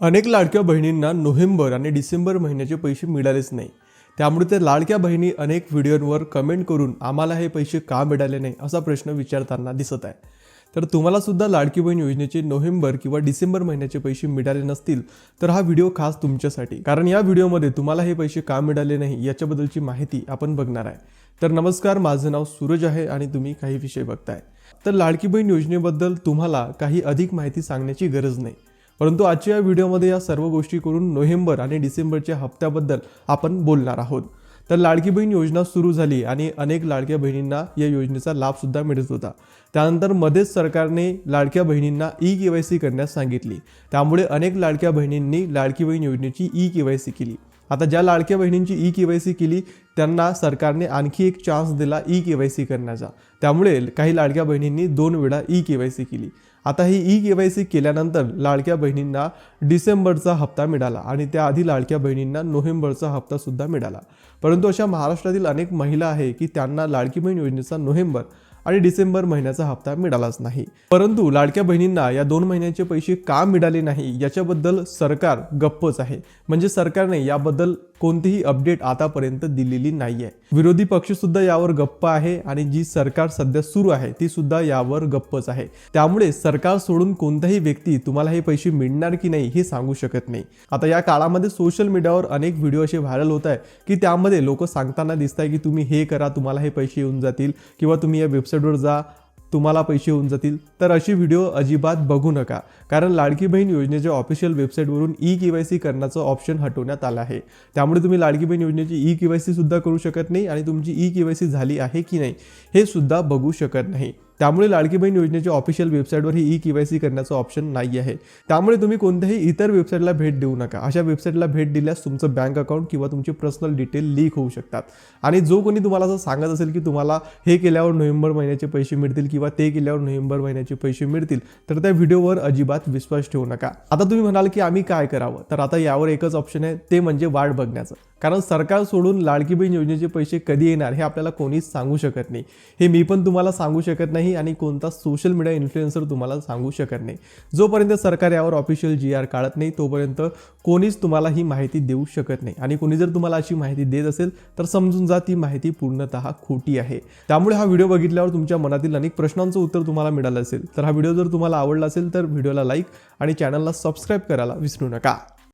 अनेक लाडक्या बहिणींना नोव्हेंबर आणि डिसेंबर महिन्याचे पैसे मिळालेच नाही. त्यामुळे त्या लाडक्या बहिणी अनेक व्हिडिओंवर कमेंट करून आम्हाला हे पैसे का मिळाले नाही असा प्रश्न विचारताना दिसत आहे. तर तुम्हाला सुद्धा लाडकी बहीण योजनेचे नोव्हेंबर किंवा डिसेंबर महिन्याचे पैसे मिळाले नसतील तर हा व्हिडिओ खास तुमच्यासाठी. कारण या व्हिडिओमध्ये तुम्हाला हे पैसे का मिळाले नाही याच्याबद्दलची माहिती आपण बघणार आहे. तर नमस्कार माझं नाव सूरज आहे आणि तुम्ही काही विषय बघताय. तर लाडकी बहीण योजनेबद्दल तुम्हाला काही अधिक माहिती सांगण्याची गरज नाही. परंतु आजच्या या व्हिडिओमध्ये या सर्व गोष्टी करून नोव्हेंबर आणि डिसेंबरच्या हप्त्याबद्दल आपण बोलणार आहोत. तर लाडकी बहीण योजना सुरू झाली आणि अनेक लाडक्या बहिणींना या योजनेचा लाभसुद्धा मिळत होता. त्यानंतर मध्येच सरकारने लाडक्या बहिणींना ई के वाय सी करण्यास सांगितली. त्यामुळे अनेक लाडक्या बहिणींनी लाडकी बहीण योजनेची ई के वाय सी केली. आता ज्या लाडक्या बहिणींची ई के वाय सी केली त्यांना सरकारने आणखी एक चान्स दिला ई के वाय सी करण्याचा. त्यामुळे काही लाडक्या बहिणींनी दोन वेळा ई के वाय सी केली. आता ही ई के वाय सी केल्यानंतर लाडक्या बहिणींना डिसेंबरचा हप्ता मिळाला आणि त्याआधी लाडक्या बहिणींना नोव्हेंबरचा हप्ता सुद्धा मिळाला. परंतु अशा महाराष्ट्रातील अनेक महिला आहे की त्यांना लाडकी बहीण योजनेचा नोव्हेंबर आणि डिसेंबर महिन्याचा हप्ता मिळालाच नाही. परंतु लाडक्या बहिणींना या दोन महिन्यांचे पैसे का मिळाले नाही याच्याबद्दल सरकार गप्पच आहे. म्हणजे सरकारने याबद्दल कोणतीही अपडेट आतापर्यंत दिलेली नाही आहे विरोधी पक्ष सुद्धा यावर गप्प आहे आणि जी सरकार सध्या सुरू आहे ती सुद्धा यावर गप्पच आहे. त्यामुळे सरकार सोडून कोणताही व्यक्ती तुम्हाला हे पैसे मिळणार की नाही हे सांगू शकत नाही. आता या काळामध्ये सोशल मीडियावर अनेक व्हिडिओ असे व्हायरल होत आहे की त्यामध्ये लोक सांगताना दिसत आहे की तुम्ही हे करा तुम्हाला हे पैसे येऊन जातील किंवा तुम्ही या वेबसाईटवर जा तुम्हाला पैसे होऊन जातील तर अशी व्हिडिओ अजिबात बघू नका. कारण लाडकी बहीण योजनेच्या ऑफिशियल वेबसाईटवरून ई के वाय सी करण्याचं ऑप्शन हटवण्यात आलं आहे. त्यामुळे तुम्ही लाडकी बहीण योजनेची ई के वाय सी सुद्धा करू शकत नाही आणि तुमची ई के वाय सी झाली आहे की नाही हे सुद्धा बघू शकत नाही. त्यामुळे लाडकी बहीण योजनेच्या ऑफिशियल वेबसाईटवर ही ई के वाय सी करण्याचं ऑप्शन नाही आहे. त्यामुळे तुम्ही कोणत्याही इतर वेबसाईटला भेट देऊ नका. अशा वेबसाईटला भेट दिल्यास तुमचं बँक अकाउंट किंवा तुमचे पर्सनल डिटेल लीक होऊ शकतात. आणि जो कोणी तुम्हाला असं सांगत असेल की तुम्हाला हे केल्यावर नोव्हेंबर महिन्याचे पैसे मिळतील किंवा ते केल्यावर नोव्हेंबर महिन्याचे पैसे मिळतील तर त्या व्हिडिओवर अजिबात विश्वास ठेवू नका. आता तुम्ही म्हणाल की आम्ही काय करावं? तर आता यावर एकच ऑप्शन आहे ते म्हणजे वाट बघण्याचं. कारण सरकार सोडून लाडकी बहीण योजनेचे पैसे कधी येणार हे आपल्याला कोणीच सांगू शकत नाही. हे मी पण तुम्हाला सांगू शकत नाही. नाही आणि कोणता सोशल मीडिया इन्फ्लुएन्सर तुम्हाला सांगू शकत नाही. जोपर्यंत सरकार यावर ऑफिशियल जी आर काढत नाही तोपर्यंत कोणीच तुम्हाला ही माहिती देऊ शकत नाही. आणि कोणी जर तुम्हाला अशी माहिती देत असेल तर समजून जा ती माहिती पूर्णतः खोटी आहे. त्यामुळे हा व्हिडिओ बघितल्यावर तुमच्या मनातील अनेक प्रश्नांचं उत्तर तुम्हाला मिळालं असेल. तर हा व्हिडिओ जर तुम्हाला आवडला असेल तर व्हिडिओला लाईक आणि चॅनलला सबस्क्राईब करायला विसरू नका.